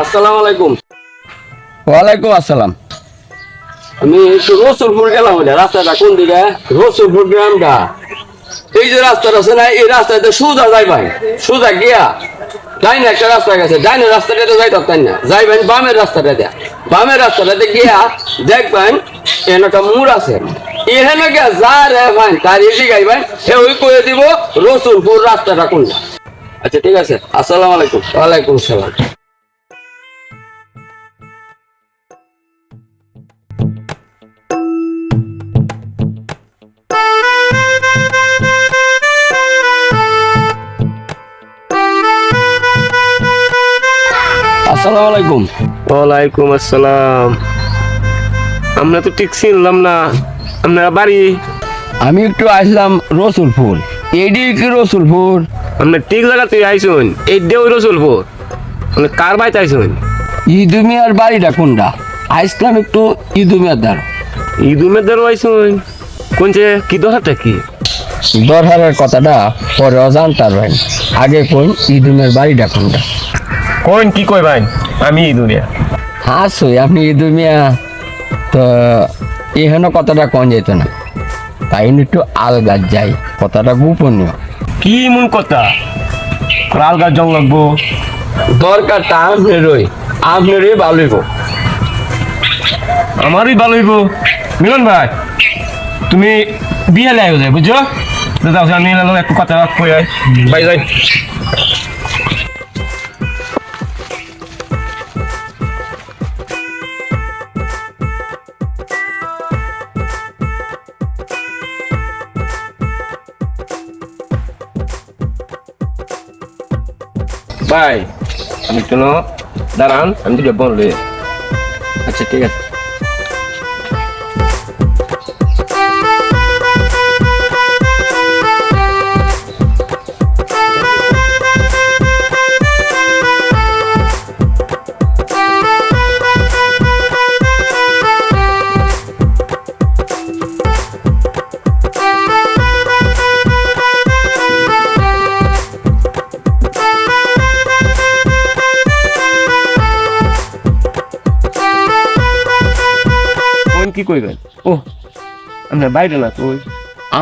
আসসালামু আলাইকুম। ওয়ালাইকুম আসসালাম। আমি একটু রসুলপুর গেলাম রাস্তাটা কোন দিকে? রসুলপুর গ্রামটা। এই যে রাস্তাটা আছে না এই রাস্তাতে সোজা যাই ভাই সোজা গিয়া। ডাইনে একটা রাস্তা গেছে ডাইনে রাস্তাটাতে যাই না। যাইবেন বামের রাস্তাটাতে বামের রাস্তাটাতে গিয়া দেখবেন এখানে একটা মুর আছে। এখানে গিয়া যা রে ভাই তার এদিকে গাইবেন সে ওই করে দিব রসুলপুর রাস্তাটা কোনটা? আচ্ছা ঠিক আছে আসসালামু আলাইকুম। ওয়ালাইকুম সালাম। আসসালামু আলাইকুম। ওয়ালাইকুম আসসালাম। আমরা তো ঠিক চিনলাম না। আপনারা বাড়ি? আমি একটু আসলাম রসুলপুর। এডি কি রসুলপুর? আপনি ঠিক জায়গাতে আইসুন এই দেও রসুলপুর। মানে কার বাড়িতে আইসুন? ইদুমিয়ার বাড়িটা কোনটা? আসলাম একটু ইদুমিয়ার দ্বার ইদুমের দ্বারা আইসুন? কোন যে কি দরকারটা কি? দরহারের কথাটা পরে অজান্তার ভাই আগে কোন ইদুমের বাড়িটা কোনটা? কোন কি কই ভাই আমি ইদুনিয়া হাসই আপনি ইদুমিয়া তো এখানে কথাটা কন যেত না। তাই একটু আলগা যাই কথাটা গোপনীয়। কি মন কথা? আলগা জং লাগবো। দরকারটা আপনারই আপনারই ভালোই গো আমারই ভালো হইব। মিলন ভাই তুমি বিয়ে লাই বুঝছ? দাদা আমি একটু কথা কই বাই যাই। ভাই আমি কেন দাঁড়ান আমি বোন লয়ে আচ্ছা ঠিক আছে কি কইবেন? ও আমরা বাইরে না কই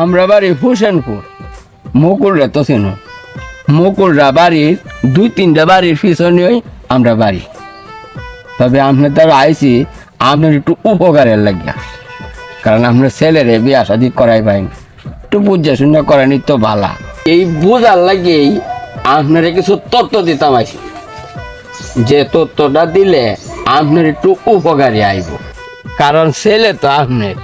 আমরা বাড়ি হোসেনপুর। মুকুলরা তো চেন। মুকুলরা বাড়ির দুই তিনটা বাড়ির পিছনেই আমরা বাড়ি। তবে আপনার দ্বারা আইছি, আপনার একটু উপকারের লাগিয়া। কারণ আপনার ছেলেরে বিয়া শাদি করাই পাইন। একটু বুঝা শুনে করানি তো ভালা এই বোঝার লাগেই আপনারে কিছু তত্ত্ব দিতাম আইছি। যে তত্ত্বটা দিলে আপনার একটু উপকারে আইব। কারণ ছেলে তো আপনার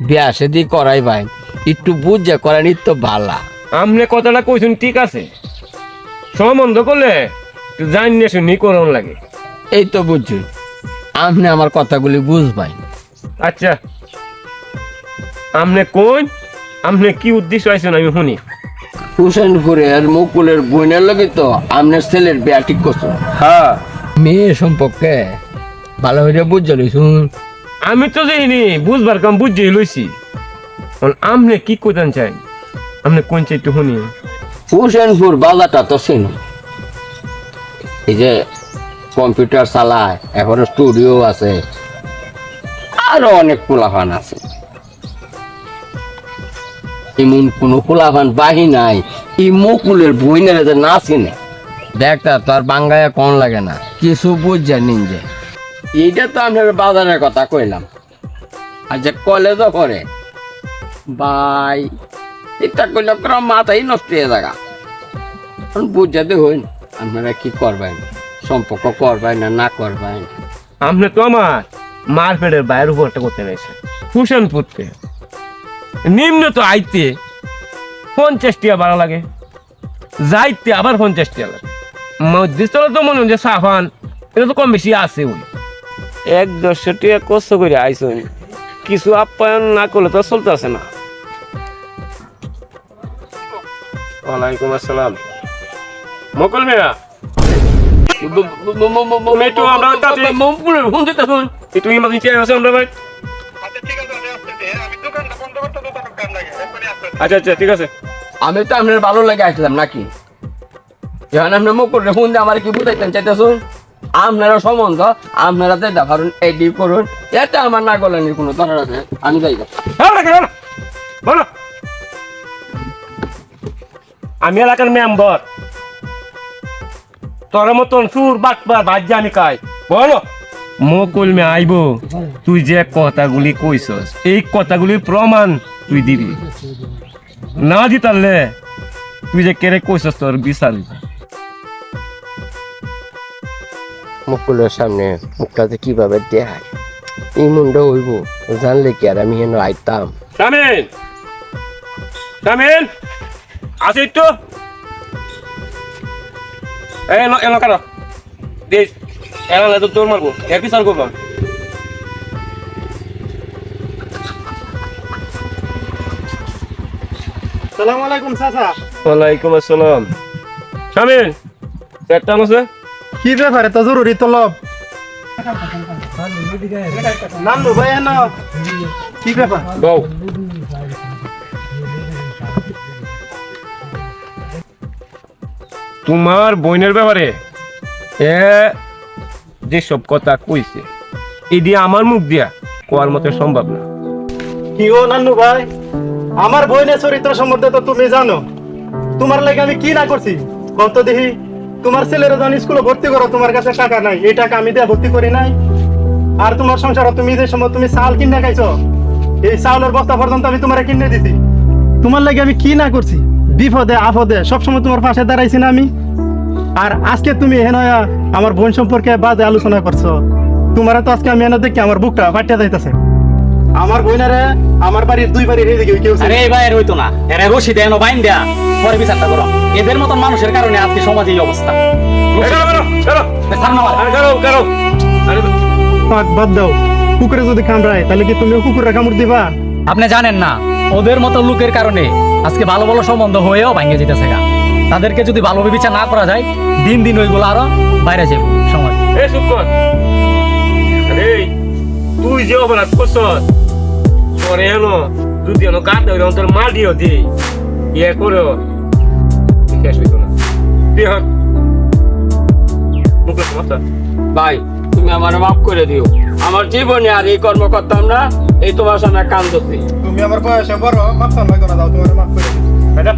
বিয়া শাদি করাই ভাই। একটু বুঝে করানি তো ভালা। আমনে কথাটা কইছেন ঠিক আছে? সম্বন্ধ করলে জানিয়ে শুনি করন লাগে। এই তো বুঝছি। আপনি আমার কথাগুলি বুঝবাই আচ্ছা। আমনে কোন আমনে কি উদ্দেশ্য আইছেন আমি শুনি। হুসেনপুরের মুকুলের বোনের লগে তো আপনার ছেলের বিয়া ঠিক করছ। হ্যাঁ। মেয়ে সম্পর্কে ভালো হয়ে বুঝছ শুন আমি তো যাইনি বুঝবার কাম বুঝে লইছি। আমনে কি কইতেন চাই? আমনে কোন চাই একটু শুনি? হুসেনপুর বাজারটা তো চেন। এই যে কম্পিউটার চালায়, এখন স্টুডিও আছে, আরও অনেক পোলাফান আছে। এমন কোনো পোলাফান বাহি নাই, এই মুকুলের বইনেরা যে না চিনে। দেখটা তো আর বাঙ্গায় কোন লাগে না, কিছু বুঝছে নিনজে এইটা তো আপনার বাজারের কথা কইলাম। আর যে কলেজও করে। বাই এটা কইলে আপনার মাথাই নষ্ট হয়ে জায়গা এখন বুঝাতে হইন, আপনারা কি করবেন? সম্পর্ক করবেন না না করবেন? আমনে তো আমার মারপেটের বাইরের উপরটা করতে রয়েছে হুসেনপুরতে নিম্ন তো আইতে পঞ্চাশ টিয়া বাড়া লাগে, যাইতে আবার পঞ্চাশ টিয়া লাগে। মধ্যস্থলে তো মনে যে সাফান, এটা তো কম বেশি আছে ওই এক দেড়শো টিয়া কষ্ট করে আইসুন কিছু আপ্যায়ন না করলে তো চলতেছে না। ওয়ালাইকুম আসসালাম। মকল মেয়া। মেটু আমরা তাড়াতাড়ি- একটু ইমার্জেন্সি আছে আমরা ভাই। আচ্ছা আমি আসতেছি? আমি দোকানটা বন্ধ করতে দোকানের কাম লাগে এখনই আসতেছি। আচ্ছা আচ্ছা ঠিক আছে। আমি তো আপনার ভালো লাগে আসলাম নাকি? যখন আপনার মুকুল রে ফোন দিয়ে আমার কি বুঝাইতেন চাইতেছুন? আপনারা সম্বন্ধ আপনারা যেটা পারুন এডি করুন এটা আমার না গলানির কোনো দরকার আছে। আমি যাই। বলো? আমি এলাকার মেম্বার। তোর মতন সুর বাটবার বাজ্যা আমি কাই। বলো। মকুল মে আইব। তুই যে কথাগুলি কইছস এই কথাগুলির প্রমাণ তুই দিবি। না দিতালে তুই যে কেড়ে কইছস তোর বিচার মুকুলের সামনে মুখটাতে কীভাবে দেখায়? এই মুন্ডা হইব জানলে কি আর আমি হেন আইতাম? শামিন শামিন আসি একটু। এলো এলো কেন? দিস এলো না তো তোর মারবো। এর বিচার করব? সালাম আলাইকুম চাচা। ওয়ালাইকুম আসসালাম। শামিন একটা আছে কি ব্যাপারে? তো জরুরি তলব নান্নু ভাই না কি ব্যাপার? বউ। তোমার বোনের ব্যাপারে এ যেসব কথা কইছে এই দিয়ে আমার মুখ দিয়া কোয়ার মতো সম্ভব না। কি ও নান্নু ভাই? আমার বইনের চরিত্র সম্বন্ধে তো তুমি জানো। তোমার লাগে আমি কি না করছি? কত দেখি। তোমার ছেলেরা যখন স্কুলে ভর্তি করো, তোমার কাছে টাকা নাই। এই টাকা আমি দিয়ে ভর্তি করি নাই। আর তোমার সংসার তুমি যে সময় তুমি চাল কিনে খাইছো। এই চাউলের বস্তা পর্যন্ত আমি তোমার কিনে দিছি। তোমার লাগে আমি কি না করছি? বিপদে, আপদে, সবসময় তোমার পাশে দাঁড়াইছি না আমি। আর আজকে তুমি হেন আমার বোন সম্পর্কে বাজে আলোচনা করছ। তোমার তো আজকে আমি এনে দেখি আমার বুকটা ফাটিয়া যাইতেছে। আমার বোনেরে আমার বাড়ির দুই বাড়ির এইদিকে কেউ। আরে এই ভাইয়ের হইতো না। এরা রশি দেয় বাইন দেয়া। পরে বিচারটা করো। এদের মতন মানুষের কারণে আজকে সমাজে এই অবস্থা। পাক বাদ দাও। কুকুরে যদি কামড়ায় তাহলে কি তুমি কুকুরে কামড় দিবা? আপনি জানেন না ওদের মতো লোকের কারণে আজকে ভালো ভালো সম্বন্ধ হয়েও ভাঙ্গে যেতেছে গা। তাদেরকে যদি ভালোভাবে বিচার না করা যায় দিন দিন ওইগুলো আরও বাইরে যাবে সমাজ। এ চুপ কর। আরে তুই যে অপরাধ করছস পরে এনো যদি এনো গাতে হইলে তোর মা দিও দি। ইয়ে করো শেষ হইতো না। তুই হট মুখে সমস্যা ভাই তুমি আমার মাফ করে দিও। আমার জীবনে আর এই কর্ম করতাম না এই তোমার সামনে কান ধরছি। তুমি আমার বয়সে বড় মাফ না দাও তোমার মাফ করে দিও এটা